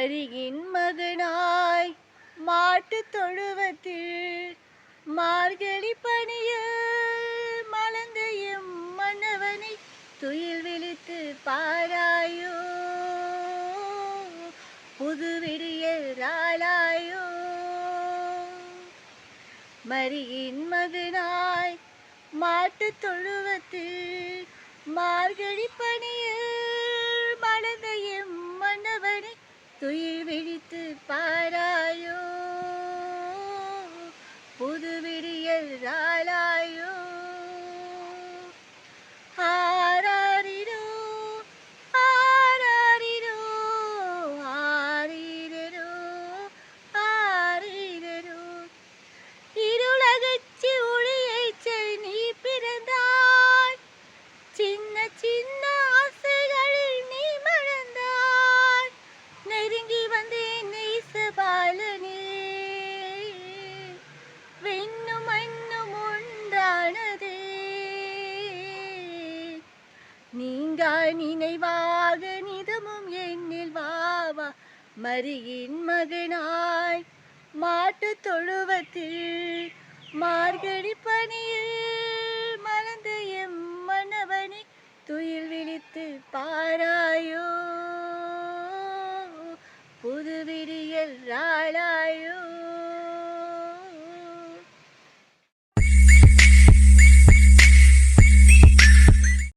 மரியின் மகனாய் மாட்டு தொழுவத்தில் மார்கழி பணியில் மலர்ந்த மன்னவனை துயில் விழித்து பாராயோ. புது விடியராளாயோ மரியின் மகனாய் மாட்டு தொழுவத்தில் மார்கழி பணியில் விழித்து பாராயோ. புது விடியல் ரா நெருங்கி வந்தேன் பாலனே. விண்ணும் மண்ணும் உண்டானதே. நீங்கா நினைவாக நிதமும் எண்ணில் வாவா. மரியின் மகனாய் மாட்டு தொழுவத்தில் மார்கழி பணியில்